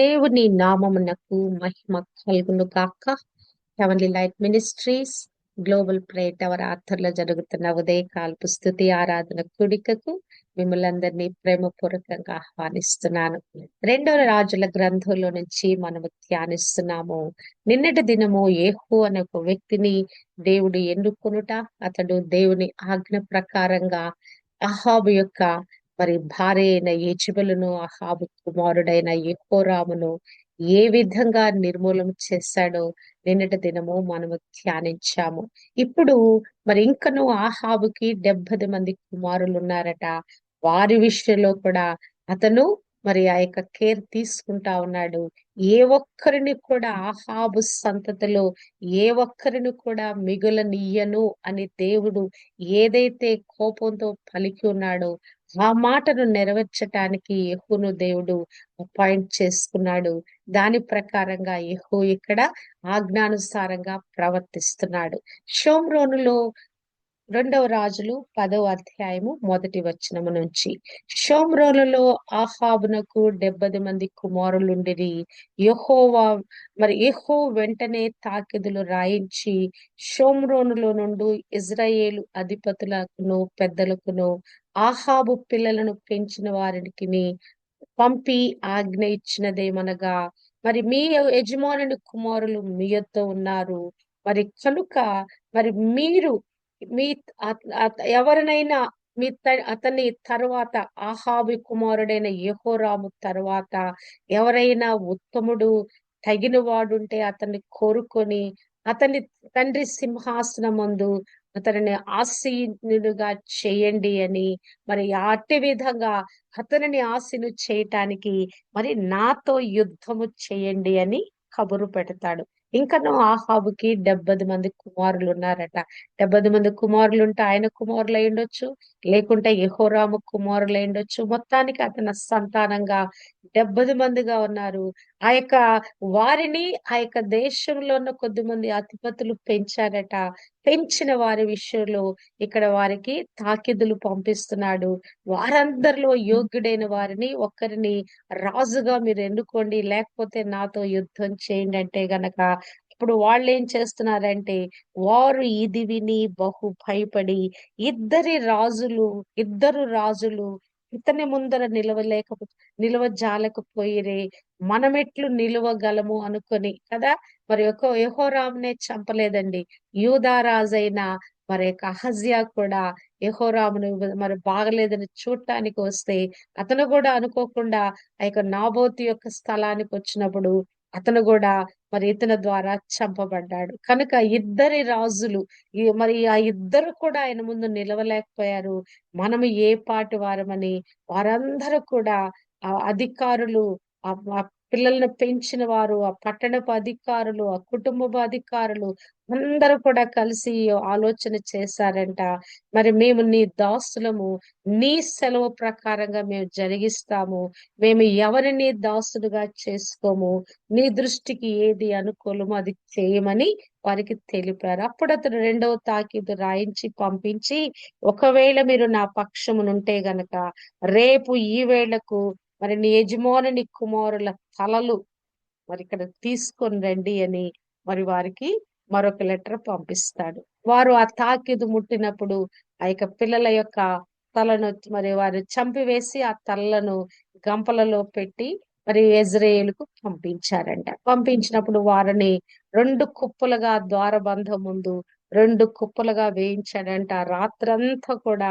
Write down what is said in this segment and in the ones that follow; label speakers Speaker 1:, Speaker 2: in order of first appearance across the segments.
Speaker 1: దేవుని నామమునకు మహిమ కలుగును గాక. Heavenly light ministries global prayer tower ఆర్థర్లో జరుగుతున్న ఉదయకాలపు స్థుతి ఆరాధన కుడికకు మిమ్మల్ందరినీ ప్రేమపూర్వకంగా ఆహ్వానిస్తున్నాను. రెండవ రాజుల గ్రంథంలో నుంచి మనము ధ్యానిస్తున్నాము. నిన్నటి దినము ఏహు అనే ఒక వ్యక్తిని దేవుడు ఎన్నుకొనుట అతడు దేవుని ఆజ్ఞ ప్రకారంగా అహాబు యొక్క మరి భార్య అయిన యజబెలును అహాబు కుమారుడైన యెహోరామును ఏ విధంగా నిర్మూలన చేశాడో నిన్నటి దినము మనము ధ్యానించాము. ఇప్పుడు మరి ఇంకను ఆహాబుకి డెబ్బది మంది కుమారులు ఉన్నారట వారి విషయంలో కూడా అతను మరి ఆ యొక్క కేర్ తీసుకుంటా ఉన్నాడు. ఏ ఒక్కరిని కూడా ఆహాబు సంతతిలో ఏ ఒక్కరిని కూడా మిగులనియ్యను అని దేవుడు ఏదైతే కోపంతో పలికి ఉన్నాడో ఆ మాటను నెరవేర్చటానికి యహును దేవుడు అపాయింట్ చేసుకున్నాడు. దాని ప్రకారంగా యెహో ఇక్కడ ఆజ్ఞానుసారంగా ప్రవర్తిస్తున్నాడు. షోమ్రోనులో రెండవ రాజులు పదవ అధ్యాయము మొదటి వచనము నుంచి. షోమ్రోలలో ఆహాబునకు డెబ్బది మంది కుమారులుండిరి. యహోవా మరి యహో వెంటనే తాకిదులు రాయించి షోమ్రోనులో నుండి ఇజ్రాయేలు అధిపతులకును పెద్దలకును ఆహాబు పిల్లలను పెంచిన వారికి పంపి ఆజ్ఞ ఇచ్చినదేమనగా మరి మీ యజమానుని కుమారులు మీ యొద్ద ఉన్నారు. మరి కనుక మరి మీరు మీ ఎవరినైనా మీ అతని తర్వాత ఆహాబి కుమారుడైన యహోరాము తర్వాత ఎవరైనా ఉత్తముడు తగిన వాడుంటే అతన్ని కోరుకొని అతని తండ్రి సింహాసనం ముందు అతనిని ఆసీనుడుగా చేయండి అని మరి అట్టి విధంగా అతనిని ఆశీను చేయటానికి మరి నాతో యుద్ధము చేయండి అని కబురు పెడతాడు. ఇంకను ఆహాబుకి డెబ్బది మంది కుమారులు ఉన్నారట డెబ్బది మంది కుమారులు ఉంటే ఆయన కుమారులు అయ్యుండొచ్చు లేకుంటే యహోరాము కుమారులు అయ్యుండొచ్చు మొత్తానికి అతని సంతానంగా డెబ్బది మందిగా ఉన్నారు. ఆ యొక్క వారిని ఆ యొక్క దేశంలో ఉన్న కొద్ది మంది అధిపతులు పెంచారట. పెంచిన వారి విషయంలో ఇక్కడ వారికి తాకిదులు పంపిస్తున్నాడు. వారందరిలో యోగ్యుడైన వారిని ఒకరిని రాజుగా మీరు ఎన్నుకోండి లేకపోతే నాతో యుద్ధం చేయండి అంటే గనక. ఇప్పుడు వాళ్ళు ఏం చేస్తున్నారంటే వారు ఇది విని బహు భయపడి ఇద్దరి రాజులు ఇద్దరు రాజులు ఇతని ముందర నిలవలేక నిలవజాలకపోయిరే. మనమెట్లు నిలవగలము అనుకొని కదా? మరి ఒక యహోరామునే చంపలేదండి. యూదారాజైన మరి యొక్క అహజ్యా కూడా యహోరామును మరి బాగలేదని చూడటానికి వస్తే అతను కూడా అనుకోకుండా ఆ యొక్క నాబోతి యొక్క స్థలానికి వచ్చినప్పుడు అతను కూడా మరి ఇతని ద్వారా చంపబడ్డాడు. కనుక ఇద్దరి రాజులు మరి ఆ ఇద్దరు కూడా ఆయన ముందు నిలవలేకపోయారు. మనము ఏ పాటి వారమని వారందరూ కూడా ఆ అధికారులు ఆ పిల్లలను పెంచిన వారు ఆ పట్టణపు అధికారులు ఆ కుటుంబపు అధికారులు అందరూ కూడా కలిసి ఆలోచన చేశారంట. మరి మేము నీ దాసులము. నీ సెలవు ప్రకారంగా మేము జరిగిస్తాము. మేము ఎవరిని దాసులుగా చేసుకోము? నీ దృష్టికి ఏది అనుకూలమో అది చేయమని వారికి తెలిపారు. అప్పుడు అతను రెండవ తాకీదు రాయించి పంపించి ఒకవేళ మీరు నా పక్షమునుంటే గనక రేపు ఈ వేళకు మరి నీ యజమానుని కుమారుల తలలు మరి ఇక్కడ తీసుకొని రండి అని మరి వారికి మరొక లెటర్ పంపిస్తాడు. వారు ఆ తాకిదు ముట్టినప్పుడు ఆ యొక్క పిల్లల యొక్క తలను మరి వారు చంపివేసి ఆ తలలను గంపలలో పెట్టి మరి ఇజ్రాయేలుకు పంపించారంట. పంపించినప్పుడు వారిని రెండు కుప్పలుగా ద్వారబంధం ముందు రెండు కుప్పలుగా వేయించాడంట. రాత్రంతా కూడా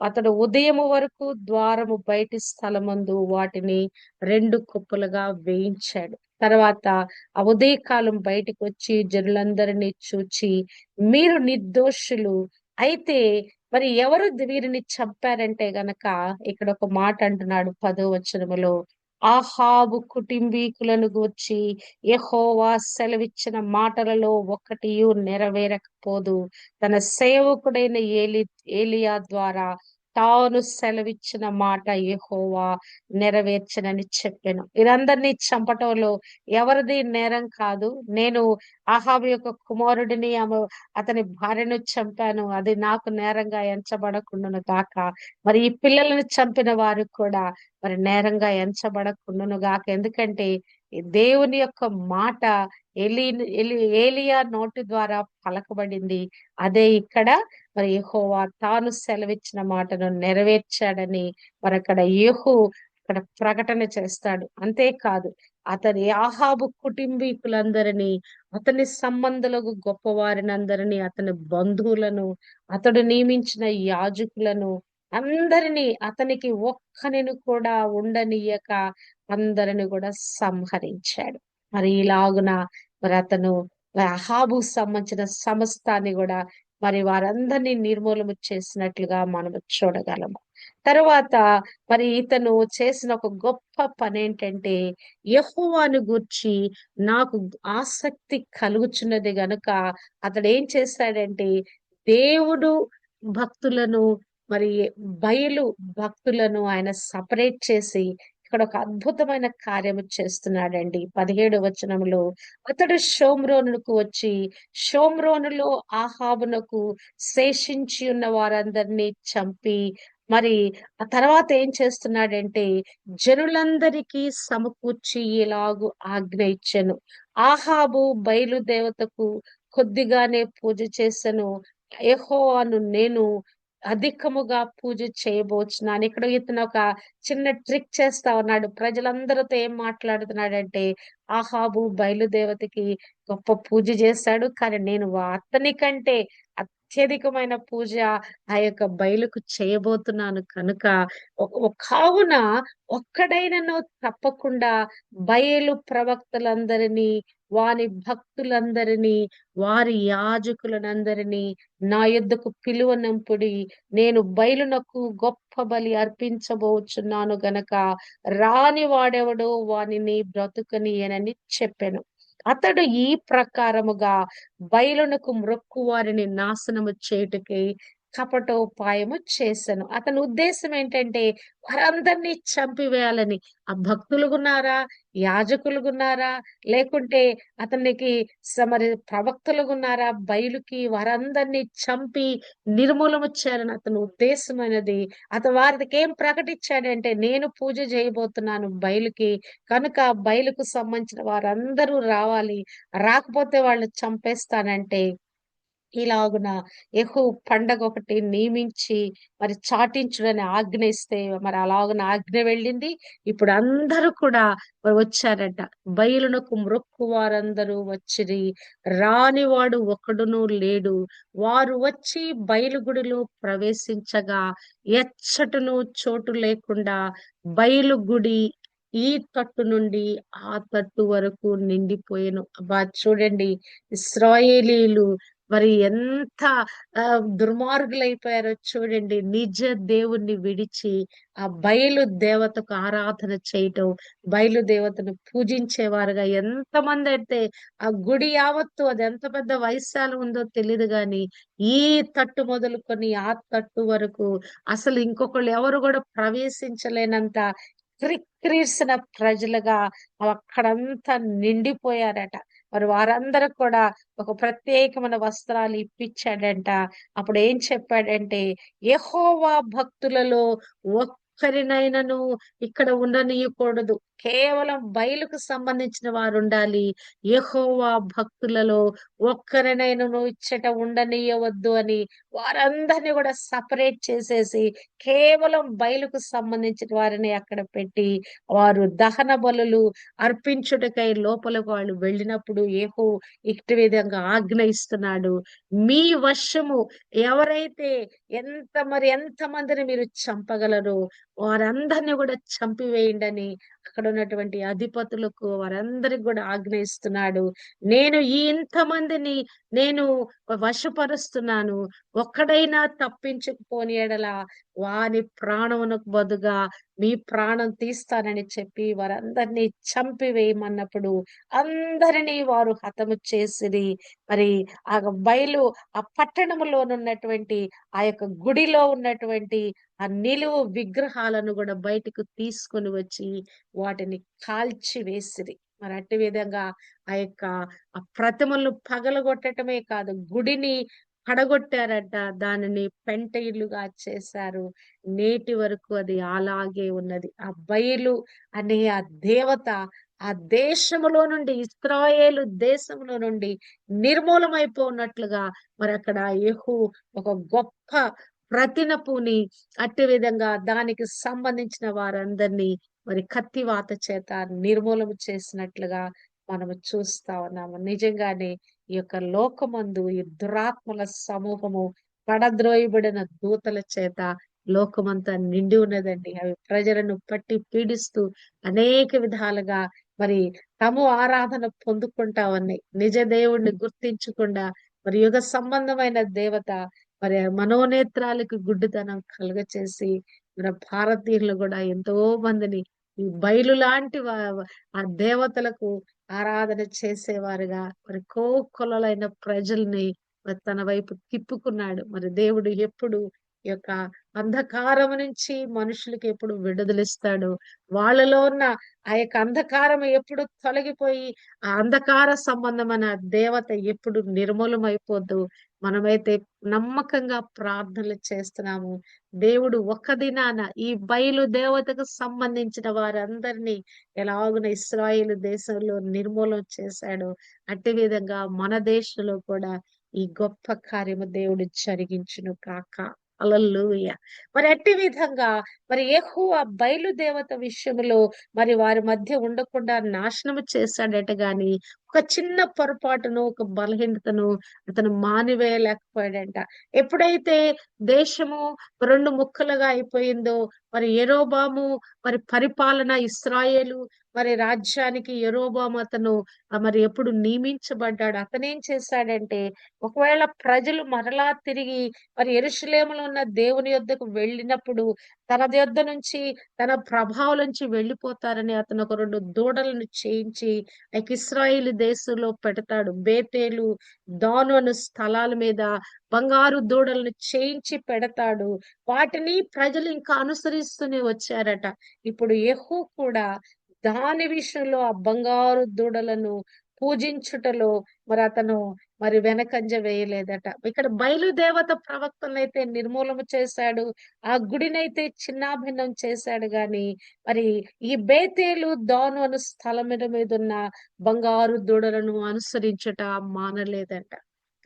Speaker 1: అతడు ఉదయం వరకు ద్వారము బయటి స్థలమందు వాటిని రెండు కుప్పలుగా వేయించాడు. తర్వాత ఆ ఉదయకాలం బయటికి వచ్చి జనులందరినీ చూచి మీరు నిర్దోషులు. అయితే మరి ఎవరు వీరిని చంపారంటే గనక? ఇక్కడ ఒక మాట అంటున్నాడు పదో వచనములో. ఆహాబు కుటుంబీకులను గూర్చి యహోవా సెలవిచ్చిన మాటలలో ఒకటి నెరవేరకపోదు. తన సేవకుడైన ఏలి ఏలియా ద్వారా తాను సెలవిచ్చిన మాట ఏహోవా నెరవేర్చనని చెప్పాను. వీరందరినీ చంపటంలో ఎవరిది నేరం కాదు. నేను ఆహాబు యొక్క కుమారుడిని ఆమె అతని భార్యను చంపాను. అది నాకు నేరంగా ఎంచబడకుండాను గాక. మరి ఈ పిల్లలను చంపిన వారు కూడా మరి నేరంగా ఎంచబడకుండాను గాక. ఎందుకంటే ఈ దేవుని యొక్క మాట ఎలి ఎలి ఏలియా నోటి ద్వారా పలకబడింది. అదే ఇక్కడ మరి యహోవా తాను సెలవిచ్చిన మాటను నెరవేర్చాడని మరి అక్కడ యేహు అక్కడ ప్రకటన చేస్తాడు. అంతేకాదు అతని ఆహాబు కుటుంబీకులందరినీ అతని సంబంధులకు గొప్పవారిని అందరినీ అతని బంధువులను అతడు నియమించిన యాజకులను అందరినీ అతనికి ఒక్కనిని కూడా ఉండనీయక అందరిని కూడా సంహరించాడు. మరి ఇలాగున మరి అతను అహాబు సంబంధించిన సమస్తాన్ని కూడా మరి వారందరినీ నిర్మూలన చేసినట్లుగా మనం చూడగలము. తర్వాత మరి ఇతను చేసిన ఒక గొప్ప పని ఏంటంటే యహోవాను గూర్చి నాకు ఆసక్తి కలుగుచున్నది గనుక అతడు ఏం చేశాడంటే దేవుడు భక్తులను మరి బయలు భక్తులను ఆయన సపరేట్ చేసి ఇక్కడ ఒక అద్భుతమైన కార్యము చేస్తున్నాడండి. పదిహేడు వచనంలో అతడు షోమ్రోనుకు వచ్చి షోమ్రోనులో ఆహాబునకు శేషించి ఉన్న వారందరినీ చంపి మరి ఆ తర్వాత ఏం చేస్తున్నాడంటే జనులందరికీ సమకూర్చి ఇలాగు ఆజ్ఞ ఇచ్చాను. ఆహాబు బయలుదేవతకు కొద్దిగానే పూజ చేసెను. యెహోవాను నేను అధికముగా పూజ చేయబోచున్నాను ఇక్కడ ఇతను ఒక చిన్న ట్రిక్ చేస్తా ఉన్నాడు. ప్రజలందరితో ఏం మాట్లాడుతున్నాడంటే ఆహాబు బయలుదేవతకి గొప్ప పూజ చేశాడు కానీ నేను అతని కంటే అత్యధికమైన పూజ ఆ యొక్క బయలుకు చేయబోతున్నాను. కనుక ఒక- కావున ఒక్కడైనను తప్పకుండా బయలు ప్రవక్తలందరినీ వారి భక్తులందరినీ వారి యాజకులనందరినీ నా యొద్దకు పిలువనంపుడి నేను బయలునకు గొప్ప బలి అర్పించబోచున్నాను గనక రాని వాడెవడో వానిని బ్రతుకనియనని చెప్పాను. అతడు ఈ ప్రకారముగా బయలునకు మ్రొక్కు వారిని నాశనము చేయుటకి కపటోపాయము చేశాను అతని ఉద్దేశం ఏంటంటే వారందరినీ చంపివేయాలని. ఆ భక్తులుగున్నారా యాజకులుగున్నారా లేకుంటే అతనికి సమరి ప్రవక్తలుగున్నారా బయలుకి వారందరినీ చంపి నిర్మూలము చేయాలని అతని ఉద్దేశమైనది. అతను వారికి ఏం ప్రకటించాడంటే నేను పూజ చేయబోతున్నాను బయలుకి. కనుక బయలుకు సంబంధించిన వారందరూ రావాలి. రాకపోతే వాళ్ళు చంపేస్తానంటే ఇలాగున? యెహూ పండగ ఒకటి నియమించి మరి చాటించుడని ఆజ్ఞ ఇస్తే మరి అలాగున ఆజ్ఞ వెళ్ళింది. ఇప్పుడు అందరూ కూడా మరి వచ్చారట. బయలునకు మ్రొక్కు వారందరూ వచ్చిరి. రానివాడు ఒకడును లేడు. వారు వచ్చి బయలుగుడిలో ప్రవేశించగా ఎచ్చటను చోటు లేకుండా బయలుగుడి ఈ తట్టు నుండి ఆ తట్టు వరకు నిండిపోయాను. అబ్బా చూడండి ఇస్రాయేలీలు మరి ఎంత ఆ, దుర్మార్గులైపోయారో చూడండి. నిజ దేవుణ్ణి విడిచి ఆ బయలు దేవతకు ఆరాధన చేయటం బయలు దేవతను పూజించేవారుగా ఎంతమంది అయితే ఆ గుడి యావత్తు అది ఎంత పెద్ద వైశాలం ఉందో తెలియదు గాని ఈ తట్టు మొదలుకొని ఆ తట్టు వరకు అసలు ఇంకొకళ్ళు ఎవరు కూడా ప్రవేశించలేనంత క్రిక్రీసిన ప్రజలుగా అక్కడంతా నిండిపోయారట. మరి వారందరూ కూడా ఒక ప్రత్యేకమైన వస్త్రాలు ఇప్పించాడంట. అప్పుడు ఏం చెప్పాడంటే యెహోవా భక్తులలో ఒక్కరినైనను ఇక్కడ ఉండనీయకూడదు. కేవలం బయలుకు సంబంధించిన వారు ఉండాలి యహోవా భక్తులలో ఒక్కరినైనను ఇచ్చట ఉండనీయవద్దు అని వారందరినీ కూడా సపరేట్ చేసేసి కేవలం బయలుకు సంబంధించిన వారిని అక్కడ పెట్టి వారు దహన బలులు అర్పించుటకై లోపలకు వాళ్ళు వెళ్ళినప్పుడు ఏహో ఇటు విధంగా ఆజ్ఞ ఇస్తున్నాడు మీ వశము ఎవరైతే ఎంత మరి ఎంత మందిని మీరు చంపగలరో వారందరినీ కూడా చంపివేయండి అని అక్కడ ఉన్నటువంటి అధిపతులకు వారందరికి కూడా ఆజ్ఞయిస్తున్నాడు. నేను ఈ ఇంతమందిని నేను వశపరుస్తున్నాను. ఒక్కడైనా తప్పించుకుపోని ఎడల వాని ప్రాణమునకు బదుగా మీ ప్రాణం తీస్తానని చెప్పి వారందరినీ చంపివేయమన్నప్పుడు అందరినీ వారు హతము చేసిరి. మరి ఆ బయలు ఆ పట్టణములో ఉన్నటువంటి ఆ యొక్క గుడిలో ఉన్నటువంటి ఆ నిలువు విగ్రహాలను కూడా బయటకు తీసుకొని వచ్చి వాటిని కాల్చి వేసిరి. మరి అట్టి విధంగా ఆ యొక్క ఆ ప్రతిమలను పగలగొట్టటమే కాదు గుడిని పడగొట్టారట. దానిని పెంట ఇల్లుగా చేశారు. నేటి వరకు అది అలాగే ఉన్నది. ఆ బయలు అనే ఆ దేవత ఆ దేశములో నుండి ఇస్రాయేలు దేశంలో నుండి నిర్మూలమైపోయినట్లుగా మరి అక్కడ యహు ఒక గొప్ప ప్రతినపుని అట్టి విధంగా దానికి సంబంధించిన వారందరినీ మరి కత్తివాత చేత నిర్మూలన చేసినట్లుగా మనము చూస్తా ఉన్నాము. నిజంగానే ఈ యొక్క లోకమందు ఈ దురాత్మల సమూహము పడద్రోయబడిన దూతల చేత లోకమంతా నిండి ఉన్నదండి. అవి ప్రజలను పట్టి పీడిస్తూ అనేక విధాలుగా మరి తము ఆరాధన పొందుకుంటా ఉన్నాయి. నిజ దేవుణ్ణి గుర్తించకుండా మరి యుగ సంబంధమైన దేవత మరి మనోనేత్రాలకు గుడ్డుతనం కలుగచేసి మన భారతీయులు కూడా ఎంతో మందిని ఈ బయలు లాంటి ఆ దేవతలకు ఆరాధన చేసేవారుగా. మరి కోకొలైన ప్రజల్ని మరి తన వైపు తిప్పుకున్నాడు. మరి దేవుడు ఎప్పుడు ఈ యొక్క అంధకారం నుంచి మనుషులకి ఎప్పుడు విడుదలిస్తాడు? వాళ్ళలో ఉన్న ఆ యొక్క అంధకారం ఎప్పుడు తొలగిపోయి ఆ అంధకార సంబంధమైన దేవత ఎప్పుడు నిర్మూలమైపోద్దు? మనమైతే నమ్మకంగా ప్రార్థనలు చేస్తున్నాము. దేవుడు ఒక దినాన ఈ బయలు దేవతకు సంబంధించిన వారందరినీ ఎలాగున ఇస్రాయేల్ దేశంలో నిర్మూలన చేశాడు. అట్టి విధంగా మన దేశంలో కూడా ఈ గొప్ప కార్యము దేవుడు జరిగించును కాక అలల్లుయ మరి అట్టి విధంగా మరి ఎక్కువ బయలుదేవత విషయంలో మరి వారి మధ్య ఉండకుండా నాశనము చేశాడట గాని ఒక చిన్న పొరపాటును ఒక బలహీనతను అతను మానివేయలేకపోయాడంట. ఎప్పుడైతే దేశము రెండు ముక్కలుగా అయిపోయిందో మరి ఎరోబాము మరి పరిపాలన ఇస్రాయేలు మరి రాజ్యానికి ఎరోబాము అతను మరి ఎప్పుడు నియమించబడ్డాడు అతనేం చేశాడంటే ఒకవేళ ప్రజలు మరలా తిరిగి మరి ఎరుషలేములో ఉన్న దేవుని యొద్దకు వెళ్ళినప్పుడు తన యొద్ద నుంచి తన ప్రభావం నుంచి వెళ్ళిపోతారని అతను ఒక రెండు దూడలను చేయించి ఆ ఇస్రాయేల్ దేశంలో పెడతాడు. బేతేలు దాను అనే స్థలాల మీద బంగారు దూడలను చేయించి పెడతాడు. వాటిని ప్రజలు ఇంకా అనుసరిస్తూనే వచ్చారట. ఇప్పుడు యెహూ కూడా దాని విషయంలో ఆ బంగారు దూడలను పూజించుటలో మరి అతను మరి వెనకంజ వేయలేదట. ఇక్కడ బయలుదేవత ప్రవక్తనైతే నిర్మూలన చేశాడు ఆ గుడినైతే చిన్నాభిన్నం చేశాడు గాని మరి ఈ బేతేలు దాను అను స్థలం మీద ఉన్న బంగారు దూడలను అనుసరించట మానలేదంట.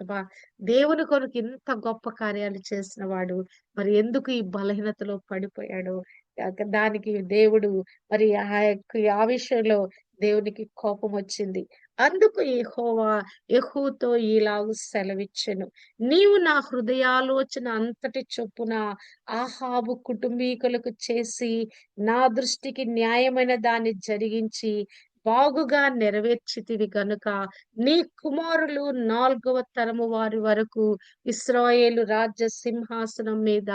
Speaker 1: అబ్బా దేవుని కొరకు ఇంత గొప్ప కార్యాలు చేసిన వాడు మరి ఎందుకు ఈ బలహీనతలో పడిపోయాడు దానికి దేవుడు మరి ఆ యొక్క ఆ విషయంలో దేవునికి కోపం వచ్చింది అందుకు యెహోవా యహూతో ఈలాగు సెలవిచ్చెను. నీవు నా హృదయాలోచన అంతటి చొప్పున ఆహాబు కుటుంబీకులకు చేసి నా దృష్టికి న్యాయమైన దాన్ని జరిగించి బాగుగా నెరవేర్చితివి గనుక నీ కుమారులు నాలుగవ తరము వారి వరకు ఇస్రాయేలు రాజ్య సింహాసనం మీద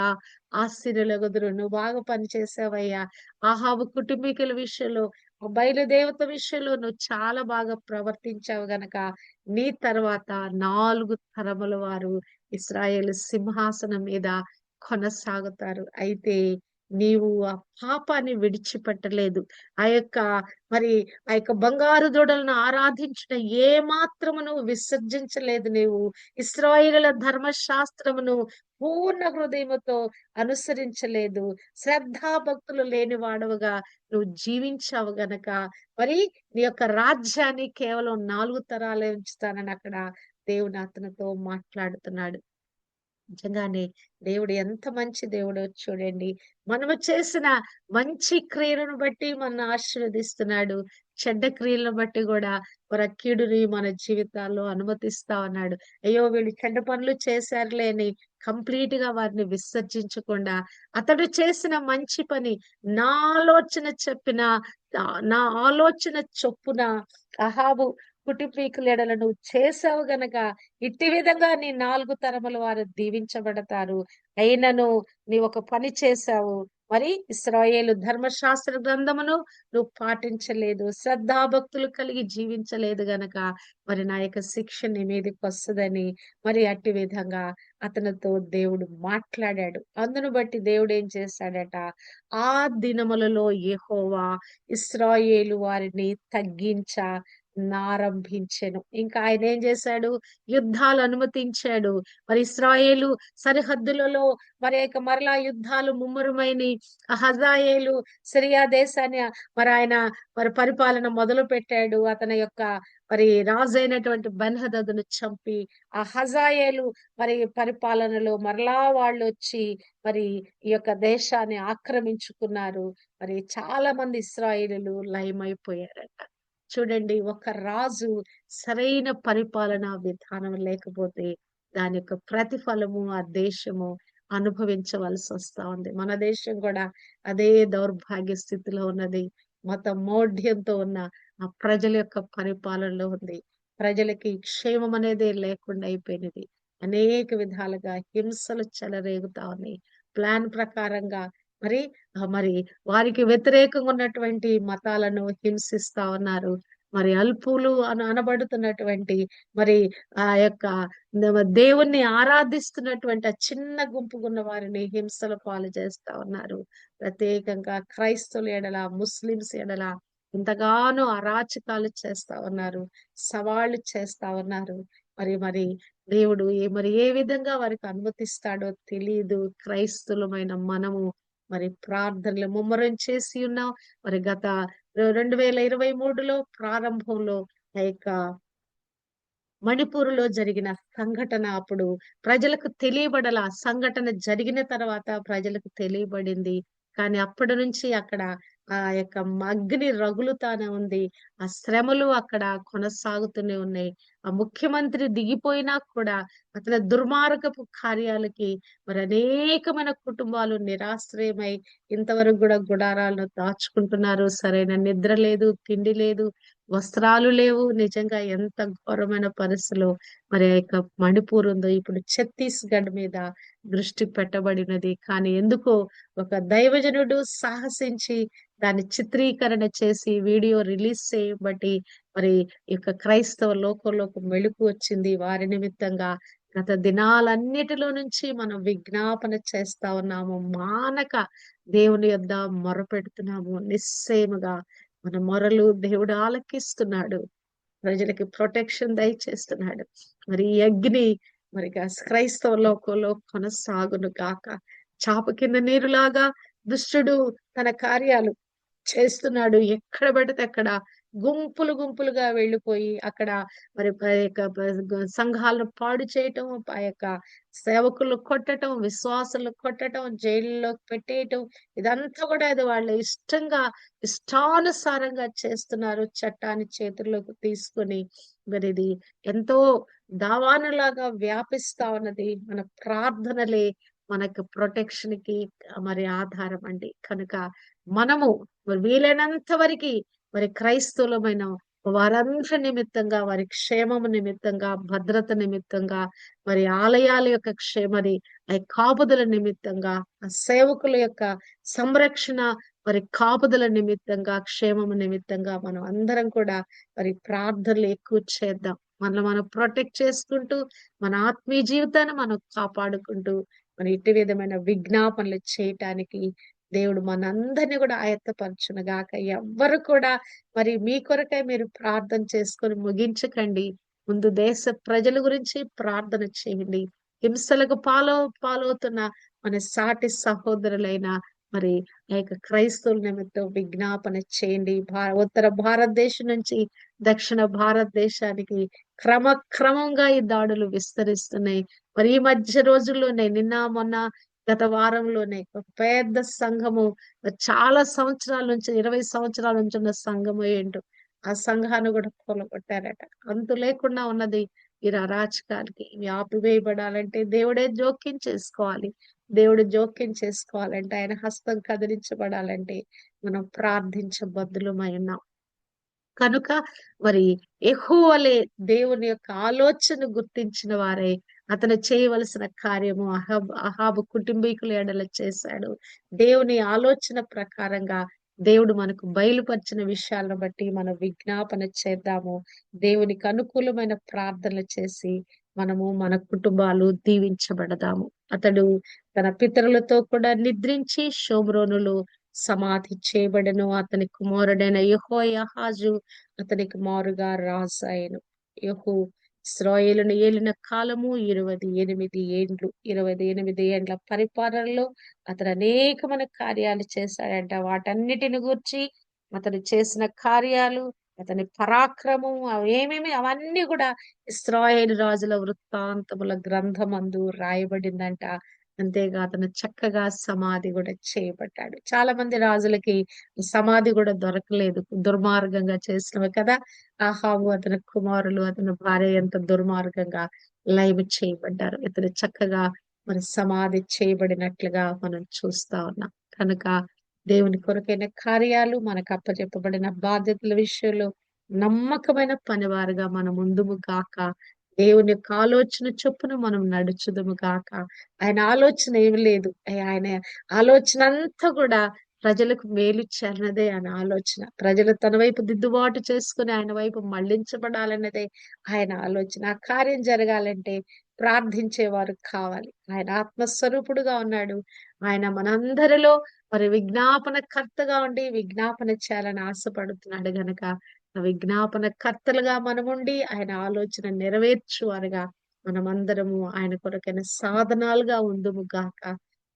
Speaker 1: ఆశీర్వలగుదురు నువ్వు బాగా పనిచేసావయ్యా. ఆహాబు కుటుంబీకుల విషయంలో బయలుదేవత విషయంలో నువ్వు చాలా బాగా ప్రవర్తించావు గనక నీ తర్వాత నాలుగు తరముల వారు ఇస్రాయేల్ సింహాసనం మీద కొనసాగుతారు. అయితే నీవు ఆ పాపాన్ని విడిచిపెట్టలేదు. ఆ యొక్క మరి ఆ యొక్క బంగారు దూడలను ఆరాధించిన ఏ మాత్రము నువ్వు విసర్జించలేదు నీవు. ఇస్రాయిల ధర్మశాస్త్రమును పూర్ణ హృదయముతో అనుసరించలేదు. శ్రద్ధాభక్తులు లేని వాడవుగా నువ్వు జీవించావు గనక. మరి నీ యొక్క రాజ్యాన్ని కేవలం నాలుగు తరాలే ఉంచుతానని అక్కడ దేవుని అతనితో మాట్లాడుతున్నాడు. నిజంగానే దేవుడు ఎంత మంచి దేవుడు చూడండి. మనము చేసిన మంచి క్రియలను బట్టి మన ఆశీర్వదిస్తున్నాడు. చెడ్డ క్రియలను బట్టి కూడా మన కీడుని మన జీవితాల్లో అనుమతిస్తా ఉన్నాడు. అయ్యో వీళ్ళు చెడ్డ పనులు చేశారులే అని కంప్లీట్గా వారిని విసర్జించకుండా అతడు చేసిన మంచి పని నా ఆలోచన చెప్పిన నా- నా ఆలోచన చొప్పున అహాబు కుటుంబీకుల ఎడల నువ్వు చేసావు గనక ఇట్టి విధంగా నీ నాలుగు తరముల వారు దీవించబడతారు. అయినను నీ ఒక పని చేశావు. మరి ఇస్రాయేలు ధర్మశాస్త్ర గ్రంథమును నువ్వు పాటించలేదు. శ్రద్ధాభక్తులు కలిగి జీవించలేదు గనక మరి నా యొక్క శిక్ష నీ మీదకి వస్తుందని మరి అట్టి విధంగా అతనితో దేవుడు మాట్లాడాడు. అందును బట్టి దేవుడు ఏం చేశాడట? ఆ దినములలో యెహోవా ఇస్రాయేలు వారిని తగ్గించ నారంభించెను. ఇంకా ఆయన ఏం చేశాడు? యుద్ధాలు అనుమతించాడు. మరి ఇస్రాయేలు సరిహద్దులలో మరి యొక్క మరలా యుద్ధాలు ముమ్మరమైన హజాయేలు సిరియా దేశాన్ని మరి ఆయన మరి పరిపాలన మొదలు పెట్టాడు అతని యొక్క మరి రాజు అయినటువంటి బన్హదదును చంపి ఆ హజాయేలు మరి పరిపాలనలో మరలా వాళ్ళు వచ్చి మరి ఈ యొక్క దేశాన్ని ఆక్రమించుకున్నారు. మరి చాలా మంది ఇస్రాయేలు లయమైపోయారట. చూడండి ఒక రాజు సరైన పరిపాలన విధానం లేకపోతే దాని యొక్క ప్రతిఫలము ఆ దేశము అనుభవించవలసి వస్తా ఉంది. మన దేశం కూడా అదే దౌర్భాగ్య స్థితిలో ఉన్నది. మత మౌఢ్యంతో ఉన్న ఆ ప్రజల యొక్క పరిపాలనలో ఉంది. ప్రజలకి క్షేమం అనేది లేకుండా అయిపోయినది. అనేక విధాలుగా హింసలు చెలరేగుతా ఉన్నాయి. ప్లాన్ ప్రకారంగా మరి మరి వారికి వ్యతిరేకంగా ఉన్నటువంటి మతాలను హింసిస్తా ఉన్నారు. మరి అల్పులు అని అనబడుతున్నటువంటి మరి ఆ యొక్క దేవుణ్ణి ఆరాధిస్తున్నటువంటి ఆ చిన్న గుంపుకున్న వారిని హింసల పాలు చేస్తా ఉన్నారు. ప్రత్యేకంగా క్రైస్తవులు ఎడల ముస్లింస్ ఎడల ఎంతగానో అరాచకాలు చేస్తా ఉన్నారు. సవాళ్ళు చేస్తా ఉన్నారు. మరి మరి దేవుడు మరి ఏ విధంగా వారికి అనుమతిస్తాడో తెలియదు క్రైస్తులమైన మనము మరి ప్రార్థనలు ముమ్మరం చేసి ఉన్నాం. మరి గత రెండు వేల ఇరవై మూడులో ప్రారంభంలో ఆ యొక్క మణిపూర్లో జరిగిన సంఘటన అప్పుడు ప్రజలకు తెలియబడల. సంఘటన జరిగిన తర్వాత ప్రజలకు తెలియబడింది. కానీ అప్పటి నుంచి అక్కడ ఆ యొక్క అగ్ని రగులుతానే ఉంది. ఆ శ్రమలు అక్కడ కొనసాగుతూనే ఉన్నాయి. ఆ ముఖ్యమంత్రి దిగిపోయినా కూడా అతని దుర్మార్గపు కార్యాలకి మరి అనేకమైన కుటుంబాలు నిరాశ్రయమై ఇంతవరకు కూడా గుడారాలను దాచుకుంటున్నారు. సరైన నిద్ర లేదు తిండి లేదు వస్త్రాలు లేవు. నిజంగా ఎంత ఘోరమైన పరిస్థితిలో. మరి యొక్క మణిపూర్ ఉందో ఇప్పుడు ఛత్తీస్గఢ్ మీద దృష్టి పెట్టబడినది. కానీ ఎందుకో ఒక దైవజనుడు సాహసించి దాన్ని చిత్రీకరణ చేసి వీడియో రిలీజ్ చేయబట్టి మరి యొక్క క్రైస్తవ లోకంలోకి మెళుకు వచ్చింది. వారి నిమిత్తంగా గత దినాలన్నిటిలో నుంచి మనం విజ్ఞాపన చేస్తా ఉన్నాము. మానక దేవుని యొద్ద మొరపెడుతున్నాము. నిశ్చయముగా మన మొరలు దేవుడు ఆలకిస్తున్నాడు. ప్రజలకి ప్రొటెక్షన్ దయచేస్తున్నాడు. మరి ఈ అగ్ని మరి క్రైస్తవ లోకంలో కొనసాగును గాక. చాప కింద నీరులాగా దుష్టుడు తన కార్యాలు చేస్తున్నాడు. ఎక్కడ పడితే అక్కడ గుంపులు గుంపులుగా వెళ్ళిపోయి అక్కడ మరి సంఘాలను పాడు చేయటం ఆ యొక్క సేవకులు కొట్టటం విశ్వాసులు కొట్టటం జైల్లో పెట్టేయటం ఇదంతా కూడా అది వాళ్ళ ఇష్టంగా ఇష్టానుసారంగా చేస్తున్నారు చట్టాన్ని చేతుల్లోకి తీసుకొని. మరి ఇది ఎంతో దావానులాగా వ్యాపిస్తా ఉన్నది. మన ప్రార్థనలే మనకు ప్రొటెక్షన్కి మరి ఆధారం అండి. కనుక మనము వీలైనంత వరకు మరి క్రైస్తవులమైన వారందరి నిమిత్తంగా వారి క్షేమము నిమిత్తంగా భద్రత నిమిత్తంగా మరి ఆలయాల యొక్క క్షేమని ఆ కాపుదల నిమిత్తంగా ఆ సేవకుల యొక్క సంరక్షణ మరి కాపుదల నిమిత్తంగా క్షేమము నిమిత్తంగా మనం అందరం కూడా మరి ప్రార్థనలు ఎక్కువ చేద్దాం. మనల్ని మనం ప్రొటెక్ట్ చేసుకుంటూ మన ఆత్మీయ జీవితాన్ని మనం కాపాడుకుంటూ మన ఇటు విధమైన విజ్ఞాపనలు చేయటానికి దేవుడు మనందరినీ కూడా ఆయత్తపరచును గాక. ఎవ్వరు కూడా మరి మీ కొరకై మీరు ప్రార్థన చేసుకొని ముగించకండి. ముందు దేశ ప్రజల గురించి ప్రార్థన చేయండి. హింసలకు పాలో పాలవుతున్న మన సాటి సహోదరులైన మరి ఆ యొక్క క్రైస్తవుల నిమిత్తం విజ్ఞాపన చేయండి. ఉత్తర భారతదేశం నుంచి దక్షిణ భారతదేశానికి క్రమక్రమంగా ఈ దాడులు విస్తరిస్తున్నాయి. మరి ఈ మధ్య రోజుల్లోనే నిన్న మొన్న గత వారంలోనే ఒక పెద్ద సంఘము చాలా సంవత్సరాల నుంచి ఇరవై సంవత్సరాల నుంచి ఉన్న సంఘము ఏంటో ఆ సంఘాన్ని కూడా కూలగొట్టారట అంతు లేకుండా ఉన్నది ఈ అరాచకాలకి ఇవి ఆపివేయబడాలంటే దేవుడే జోక్యం చేసుకోవాలి. దేవుడు జోక్యం చేసుకోవాలంటే ఆయన హస్తం కదిలించబడాలంటే మనం ప్రార్థించబద్దులమై ఉన్నాం. కనుక మరి ఎహోవలే దేవుని యొక్క ఆలోచన గుర్తించిన వారై అతను చేయవలసిన కార్యము అహాబ్ అహాబు కుటుంబీకుల ఎడల చేశాడు. దేవుని ఆలోచన ప్రకారంగా దేవుడు మనకు బయలుపరిచిన విషయాలను బట్టి మనం విజ్ఞాపన చేద్దాము. దేవునికి అనుకూలమైన ప్రార్థనలు చేసి మనము మన కుటుంబాలు దీవించబడదాము. అతడు తన పితరులతో కూడా నిద్రించి షోమ్రోనులు సమాధి చేయబడను. అతని కుమారుడైన యహో యహాజు అతనికి మారుగా రాసాయను యహు ఇస్రాయేలును ఏలిన కాలము ఇరవై ఎనిమిది ఏండ్లు ఇరవై ఎనిమిది ఏండ్ల పరిపాలనలో అతను అనేకమైన కార్యాలు చేశాడంట. వాటన్నిటిని గూర్చి అతను చేసిన కార్యాలు అతని పరాక్రమం ఏమేమి అవన్నీ కూడా ఇస్రాయేల్ రాజుల వృత్తాంతముల గ్రంథమందు రాయబడిందంట. అంతేగా అతను చక్కగా సమాధి కూడా చేయబడ్డాడు. చాలా మంది రాజులకి సమాధి కూడా దొరకలేదు. దుర్మార్గంగా చేసినవి కదా. ఆహాబు అతని కుమారులు అతని భార్య ఎంత దుర్మార్గంగా లైవ్ చేయబడ్డారు. ఇతను చక్కగా మరి సమాధి చేయబడినట్లుగా మనం చూస్తా ఉన్నాం. కనుక దేవుని కొరకైన కార్యాలు మనకు అప్పచెప్పబడిన బాధ్యతల విషయంలో నమ్మకమైన పనివారుగా మన ముందుము కాక దేవుని యొక్క ఆలోచన చొప్పున మనం నడుచుదము గాక. ఆయన ఆలోచన ఏమి లేదు. ఆయన ఆలోచన అంతా కూడా ప్రజలకు మేలు చేయాలన్నదే ఆయన ఆలోచన. ప్రజలు తన వైపు దిద్దుబాటు చేసుకుని ఆయన వైపు మళ్ళించబడాలన్నదే ఆయన ఆలోచన. ఆ కార్యం జరగాలంటే ప్రార్థించేవారు కావాలి. ఆయన ఆత్మస్వరూపుడుగా ఉన్నాడు. ఆయన మనందరిలో మరి విజ్ఞాపన కర్తగా ఉండి విజ్ఞాపన చేయాలని ఆశపడుతున్నాడు గనక విజ్ఞాపన కర్తలుగా మనముండి ఆయన ఆలోచన నెరవేర్చువారుగా మనమందరము ఆయన కొరకైన సాధనాలుగా ఉందుము గాక.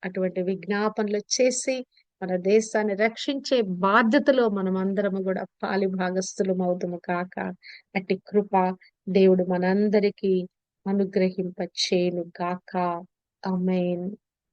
Speaker 1: అటువంటి విజ్ఞాపనలు చేసి మన దేశాన్ని రక్షించే బాధ్యతలో మనం అందరము కూడా పాలి భాగస్థులం అవుతుము కాక అట్టి కృప దేవుడు మనందరికీ అనుగ్రహింప చేను గాక. అమెన్